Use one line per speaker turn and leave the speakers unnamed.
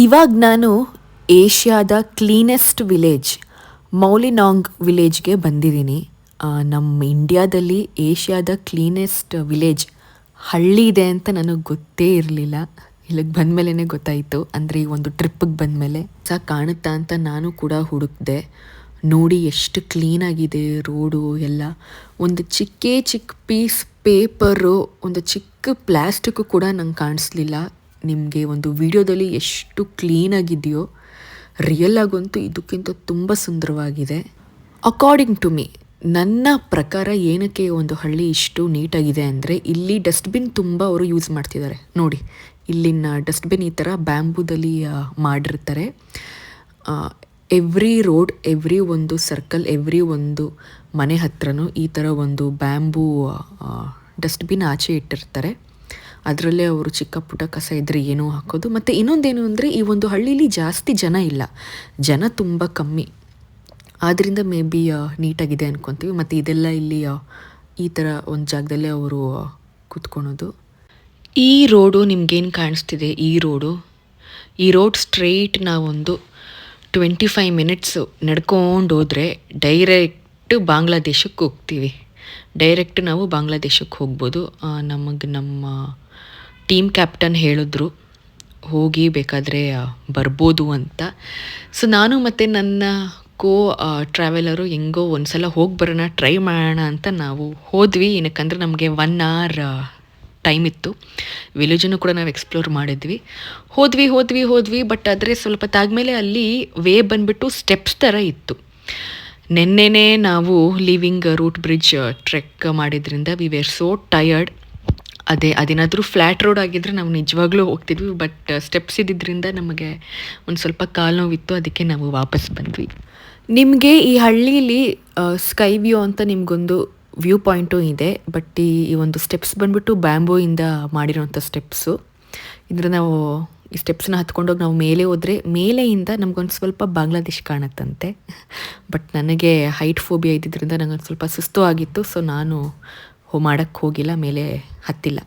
ಇವಾಗ ನಾನು ಏಷ್ಯಾದ ಕ್ಲೀನೆಸ್ಟ್ ವಿಲೇಜ್, ಮೌಲಿನಾಂಗ್ ವಿಲೇಜ್ಗೆ ಬಂದಿದ್ದೀನಿ. ನಮ್ಮ ಇಂಡಿಯಾದಲ್ಲಿ ಏಷ್ಯಾದ ಕ್ಲೀನೆಸ್ಟ್ ವಿಲೇಜ್ ಹಳ್ಳಿ ಇದೆ ಅಂತ ನನಗೆ ಗೊತ್ತೇ ಇರಲಿಲ್ಲ. ಇಲ್ಲಿಗೆ ಬಂದಮೇಲೆ ಗೊತ್ತಾಯಿತು. ಅಂದರೆ ಈ ಒಂದು ಟ್ರಿಪ್ಪಿಗೆ ಬಂದಮೇಲೆ ಸಹ ಕಾಣುತ್ತಾ ಅಂತ ನಾನು ಕೂಡ ಹುಡುಕ್ದೆ. ನೋಡಿ ಎಷ್ಟು ಕ್ಲೀನಾಗಿದೆ ರೋಡು ಎಲ್ಲ. ಒಂದು ಚಿಕ್ಕೇ ಚಿಕ್ಕ ಪೀಸ್ ಪೇಪರು, ಒಂದು ಚಿಕ್ಕ ಪ್ಲ್ಯಾಸ್ಟಿಕ್ಕು ಕೂಡ ನಂಗೆ ಕಾಣಿಸ್ಲಿಲ್ಲ. ನಿಮಗೆ ಒಂದು ವಿಡಿಯೋದಲ್ಲಿ ಎಷ್ಟು ಕ್ಲೀನಾಗಿದೆಯೋ ರಿಯಲ್ ಆಗಂತೂ ಇದಕ್ಕಿಂತ ತುಂಬ ಸುಂದರವಾಗಿದೆ. ಅಕಾರ್ಡಿಂಗ್ ಟು ಮೀ ನನ್ನ ಪ್ರಕಾರ ಏನಕ್ಕೆ ಒಂದು ಹಳ್ಳಿ ಇಷ್ಟು ನೀಟಾಗಿದೆ ಅಂದರೆ, ಇಲ್ಲಿ ಡಸ್ಟ್ಬಿನ್ ತುಂಬ ಅವರು ಯೂಸ್ ಮಾಡ್ತಿದ್ದಾರೆ. ನೋಡಿ, ಇಲ್ಲಿನ ಡಸ್ಟ್ಬಿನ್ ಈ ಥರ ಬ್ಯಾಂಬೂದಲ್ಲಿ ಮಾಡಿರ್ತಾರೆ. ಎವ್ರಿ ರೋಡ್ ಎವ್ರಿ ಒಂದು ಸರ್ಕಲ್ ಎವ್ರಿ ಒಂದು ಮನೆ ಹತ್ರನೂ ಈ ಥರ ಒಂದು ಬ್ಯಾಂಬೂ ಡಸ್ಟ್ಬಿನ್ ಆಚೆ ಇಟ್ಟಿರ್ತಾರೆ. ಅದರಲ್ಲೇ ಅವರು ಚಿಕ್ಕ ಪುಟ್ಟ ಕಸ ಇದ್ದರೆ ಏನೂ ಹಾಕೋದು. ಮತ್ತು ಇನ್ನೊಂದೇನು ಅಂದರೆ ಈ ಒಂದು ಹಳ್ಳೀಲಿ ಜಾಸ್ತಿ ಜನ ಇಲ್ಲ. ಜನ ತುಂಬ ಕಮ್ಮಿ. ಆದ್ದರಿಂದ ಮೇ ಬಿ ನೀಟಾಗಿದೆ ಅನ್ಕೊತೀವಿ. ಮತ್ತು ಇದೆಲ್ಲ ಇಲ್ಲಿ ಈ ಥರ ಒಂದು ಜಾಗದಲ್ಲೇ ಅವರು ಕೂತ್ಕೊಳೋದು. ಈ ರೋಡು ನಿಮ್ಗೇನು ಕಾಣಿಸ್ತಿದೆ? ಈ ರೋಡು. ಈ ರೋಡ್ ಸ್ಟ್ರೈಟ್ ನಾವೊಂದು ಟ್ವೆಂಟಿ ಫೈವ್ ಮಿನಿಟ್ಸು ನಡ್ಕೊಂಡು ಹೋದರೆ ಡೈರೆಕ್ಟ್ ಬಾಂಗ್ಲಾದೇಶಕ್ಕೆ ಹೋಗ್ತೀವಿ. ಡೈರೆಕ್ಟ್ ನಾವು ಬಾಂಗ್ಲಾದೇಶಕ್ಕೆ ಹೋಗ್ಬೋದು. ನಮಗೆ ನಮ್ಮ ಟೀಮ್ ಕ್ಯಾಪ್ಟನ್ ಹೇಳಿದ್ರು, ಹೋಗಿ ಬೇಕಾದರೆ ಬರ್ಬೋದು ಅಂತ. ಸೊ, ನಾನು ಮತ್ತು ನನ್ನ ಕೋ ಟ್ರಾವೆಲರು ಹೆಂಗೋ ಒಂದು ಸಲ ಹೋಗಿ ಬರೋಣ ಟ್ರೈ ಮಾಡೋಣ ಅಂತ ನಾವು ಹೋದ್ವಿ. ಏನಕ್ಕಂದ್ರೆ ನಮಗೆ ಒನ್ ಅವರ್ ಟೈಮ್ ಇತ್ತು. ವಿಲೇಜನ್ನು ಕೂಡ ನಾವು ಎಕ್ಸ್ಪ್ಲೋರ್ ಮಾಡಿದ್ವಿ. ಹೋದ್ವಿ ಹೋದ್ವಿ ಹೋದ್ವಿ ಬಟ್ ಆದರೆ ಸ್ವಲ್ಪ ತಾಗ್ಮೇಲೆ ಅಲ್ಲಿ ವೇ ಬಂದ್ಬಿಟ್ಟು ಸ್ಟೆಪ್ಸ್ ಥರ ಇತ್ತು. ನಿನ್ನೆನೇ ನಾವು ಲಿವಿಂಗ್ ರೂಟ್ ಬ್ರಿಡ್ಜ್ ಟ್ರೆಕ್ ಮಾಡಿದ್ರಿಂದ ವಿ ವೇರ್ ಸೋ ಟಯರ್ಡ್ ಅದೇ, ಅದೇನಾದರೂ ಫ್ಲ್ಯಾಟ್ ರೋಡ್ ಆಗಿದ್ದರೆ ನಾವು ನಿಜವಾಗ್ಲೂ ಹೋಗ್ತಿದ್ವಿ ಬಟ್ ಸ್ಟೆಪ್ಸ್ ಇದ್ದಿದ್ದರಿಂದ ನಮಗೆ ಒಂದು ಸ್ವಲ್ಪ ಕಾಲು ನೋವಿತ್ತು, ಅದಕ್ಕೆ ನಾವು ವಾಪಸ್ ಬಂದ್ವಿ. ನಿಮಗೆ ಈ ಹಳ್ಳೀಲಿ ಸ್ಕೈ ವ್ಯೂ ಅಂತ ನಿಮಗೊಂದು ವ್ಯೂ ಪಾಯಿಂಟು ಇದೆ ಬಟ್ ಈ ಒಂದು ಸ್ಟೆಪ್ಸ್ ಬಂದ್ಬಿಟ್ಟು ಬ್ಯಾಂಬೋಯಿಂದ ಮಾಡಿರೋಂಥ ಸ್ಟೆಪ್ಸು ಇದರ ನಾವು ಈ ಸ್ಟೆಪ್ಸ್ನ ಹತ್ಕೊಂಡೋಗಿ ನಾವು ಮೇಲೆ ಹೋದರೆ, ಮೇಲೆಯಿಂದ ನಮಗೊಂದು ಸ್ವಲ್ಪ ಬಾಂಗ್ಲಾದೇಶ್ ಕಾಣುತ್ತಂತೆ. ಬಟ್ ನನಗೆ ಹೈಟ್ ಫೋಬಿಯಾ ಇದ್ದಿದ್ದರಿಂದ ನನಗೊಂದು ಸ್ವಲ್ಪ ಸುಸ್ತು ಆಗಿತ್ತು ಸೊ ನಾನು ಮಾಡೋಕ್ಕೆ ಹೋಗಿಲ್ಲ ಮೇಲೆ ಹತ್ತಿಲ್ಲ.